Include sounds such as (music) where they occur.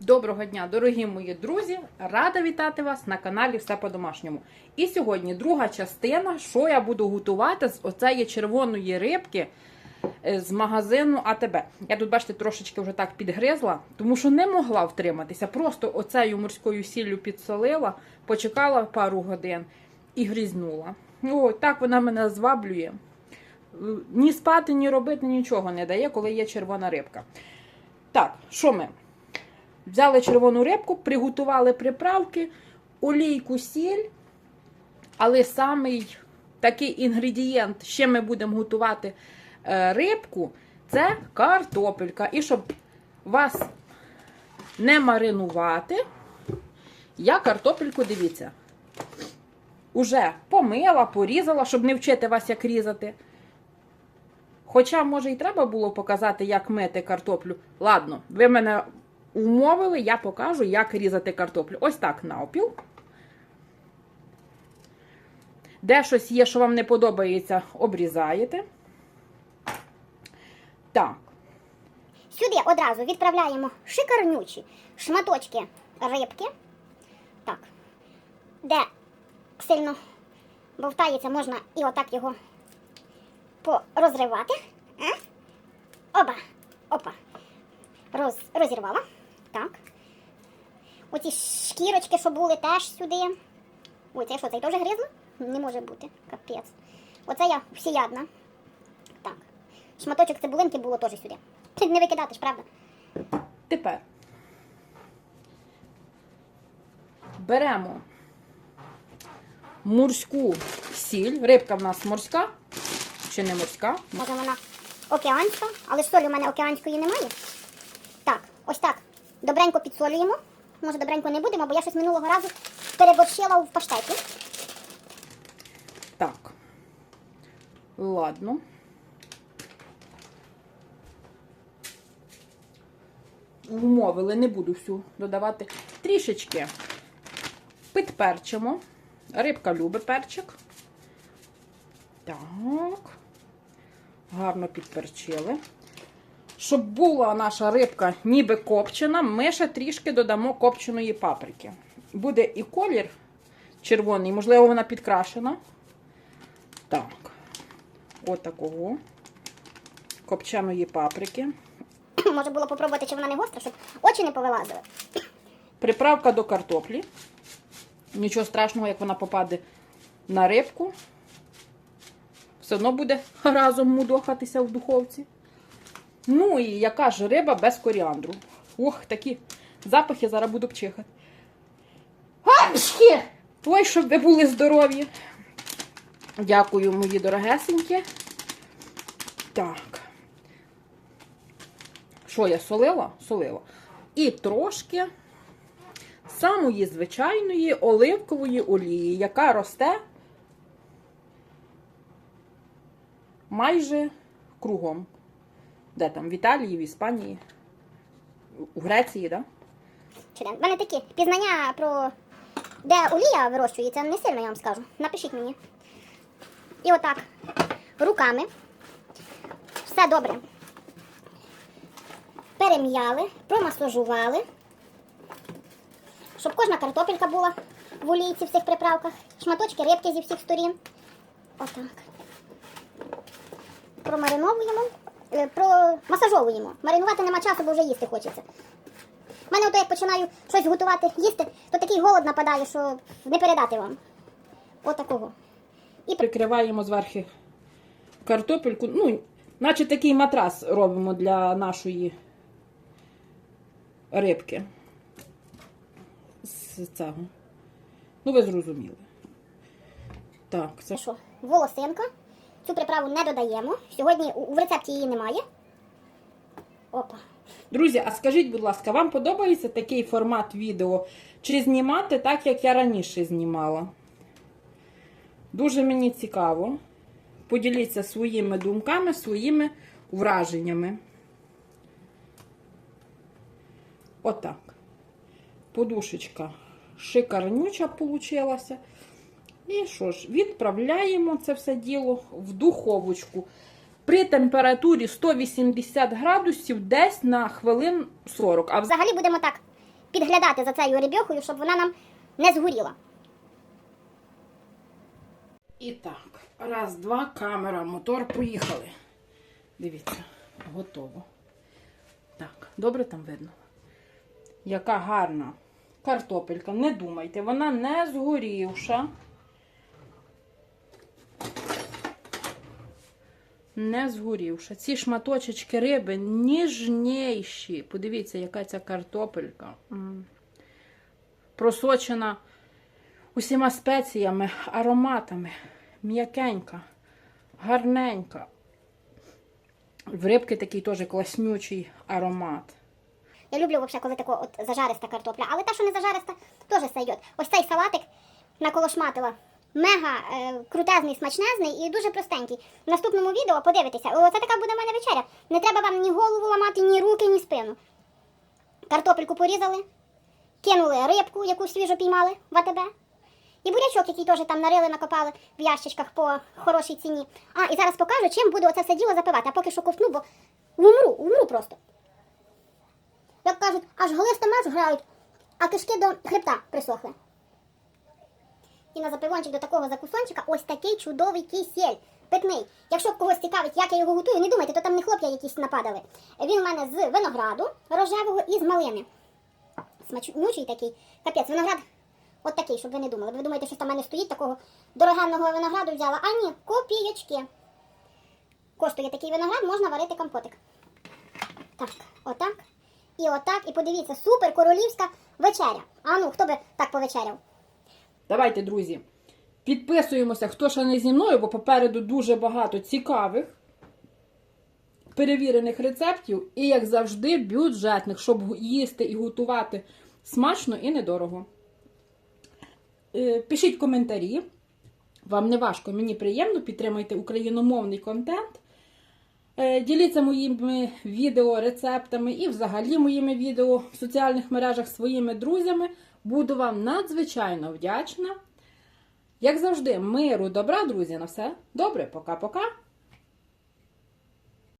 Доброго дня, дорогі мої друзі! Рада вітати вас на каналі Все по-домашньому. І сьогодні друга частина, що я буду готувати з оцеї червоної рибки е, з магазину АТБ. Я тут, бачите, трошечки вже так підгризла, тому що не могла втриматися. Просто оцею морською сіллю підсолила, почекала пару годин і грізнула. О, так вона мене зваблює. Ні спати, ні робити нічого не дає, коли є червона рибка. Так, що ми? Взяли червону рибку, приготували приправки, олійку, сіль. Але самий такий інгредієнт, ще ми будемо готувати е, рибку, це картопелька. І щоб вас не маринувати, я картопельку, дивіться, уже помила, порізала, щоб не вчити вас, як різати. Хоча, може, і треба було показати, як мити картоплю. Ладно, ви мене умовили, я покажу, як різати картоплю. Ось так навпіл. Де щось є, що вам не подобається, обрізаєте. Так. Сюди одразу відправляємо шикарнючі шматочки рибки. Так. Де сильно бовтається, можна і отак його порозривати. Е? Оба. Опа. Роз, розірвала. Так. Оці шкірочки, що були, теж сюди. Ой, це що, цей теж гризло? Не може бути. Капець. Оце я всіядна. Так. Шматочок цибулинки було теж сюди. (laughs) Не викидати ж, правда? Тепер беремо морську сіль. Рибка в нас морська чи не морська? Може вона океанська, але солі у мене океанської немає. Так, ось так. Добренько підсолюємо. Може, добренько не будемо, бо я щось минулого разу переборщила в паштеті. Так. Ладно. Умовили, не буду всю додавати. Трішечки підперчимо. Рибка любить перчик. Так. Гарно підперчили. Щоб була наша рибка ніби копчена, ми ще трішки додамо копченої паприки. Буде і колір червоний, можливо, вона підкрашена. Так. Отакого. Копченої паприки. (clears throat) Може було попробувати, чи вона не гостра, щоб очі не повилазили. Приправка до картоплі. Нічого страшного, як вона попаде на рибку. Все одно буде разом мудохатися в духовці. Ну і яка ж риба без коріандру. Ох, такі запахи зараз буду пчихати. Гамшки! Ой, щоб ви були здорові. Дякую, мої дорогесенькі. Так. Що я солила? Солила. І трошки самої звичайної оливкової олії, яка росте майже кругом. Де там? В Італії, в Іспанії, у Греції? Да? Чи? В мене такі пізнання про де олія вирощується, не сильно я вам скажу. Напишіть мені. І отак. Руками. Все добре. Перем'яли, промасажували. Щоб кожна картопелька була в олійці в цих приправках. Шматочки рибки зі всіх сторін. Отак. Промариновуємо. Е, Промасажовуємо. Маринувати нема часу, бо вже їсти хочеться. У мене ото як починаю щось готувати, їсти, то такий голод нападає, що не передати вам. Отакого. І Прикриваємо зверху картопельку. Ну, наче такий матрас робимо для нашої рибки. З цього. Ну, ви зрозуміли. Так, це Це що? Волосинка. Цю приправу не додаємо. Сьогодні у- в рецепті її немає. Опа. Друзі, а скажіть, будь ласка, вам подобається такий формат відео? Чи знімати так, як я раніше знімала? Дуже мені цікаво. Поділіться своїми думками, своїми враженнями. Отак. Подушечка шикарнюча получилася. І що ж, відправляємо це все діло в духовочку при температурі 180 градусів десь на хвилин 40. А взагалі будемо так підглядати за цією рибьохою, щоб вона нам не згоріла. І так, раз, два, камера, мотор, поїхали. Дивіться, готово. Так, добре там видно. Яка гарна картопелька. Не думайте, вона не згорівша. Не згорівша. Ці шматочечки риби ніжніші. Подивіться, яка ця картопелька. Просочена усіма спеціями, ароматами. М'якенька, гарненька. В рибки такий теж класнючий аромат. Я люблю взагалі, коли тако от зажариста картопля, але та, що не зажариста, теж сойдет. Ось цей салатик наколошматила. Мега е, крутезний, смачнезний і дуже простенький. В наступному відео подивитеся. Оце така буде в мене вечеря. Не треба вам ні голову ламати, ні руки, ні спину. Картопельку порізали, кинули рибку, яку свіжо піймали в АТБ. І бурячок, який теж там нарили, накопали в ящичках по хорошій ціні. А, і зараз покажу, чим буду оце все діло запивати. А поки що ковтну, бо умру, умру просто. Як кажуть, аж глисти меж грають, а кишки до хребта присохли. І на запивончик до такого закусончика ось такий чудовий кисель. Питний. Якщо когось цікавить, як я його готую, не думайте, то там не хлоп'я якісь нападали. Він в мене з винограду рожевого і з малини. Смачнючий такий. Капець, виноград от такий, щоб ви не думали. Ви думаєте, що там в мене стоїть такого дорогенного винограду взяла. А ні, копійочки. Коштує такий виноград, можна варити компотик. Так, отак. І отак. І подивіться, супер королівська вечеря. А ну, хто би так повечеряв? Давайте, друзі, підписуємося, хто ще не зі мною, бо попереду дуже багато цікавих, перевірених рецептів і, як завжди, бюджетних, щоб їсти і готувати смачно і недорого. Е, Пишіть коментарі. Вам не важко, мені приємно, підтримайте україномовний контент. Е, Діліться моїми відео, рецептами і взагалі моїми відео в соціальних мережах своїми друзями. Буду вам надзвичайно вдячна. Як завжди, миру, добра, друзі, на все добре. Пока-пока.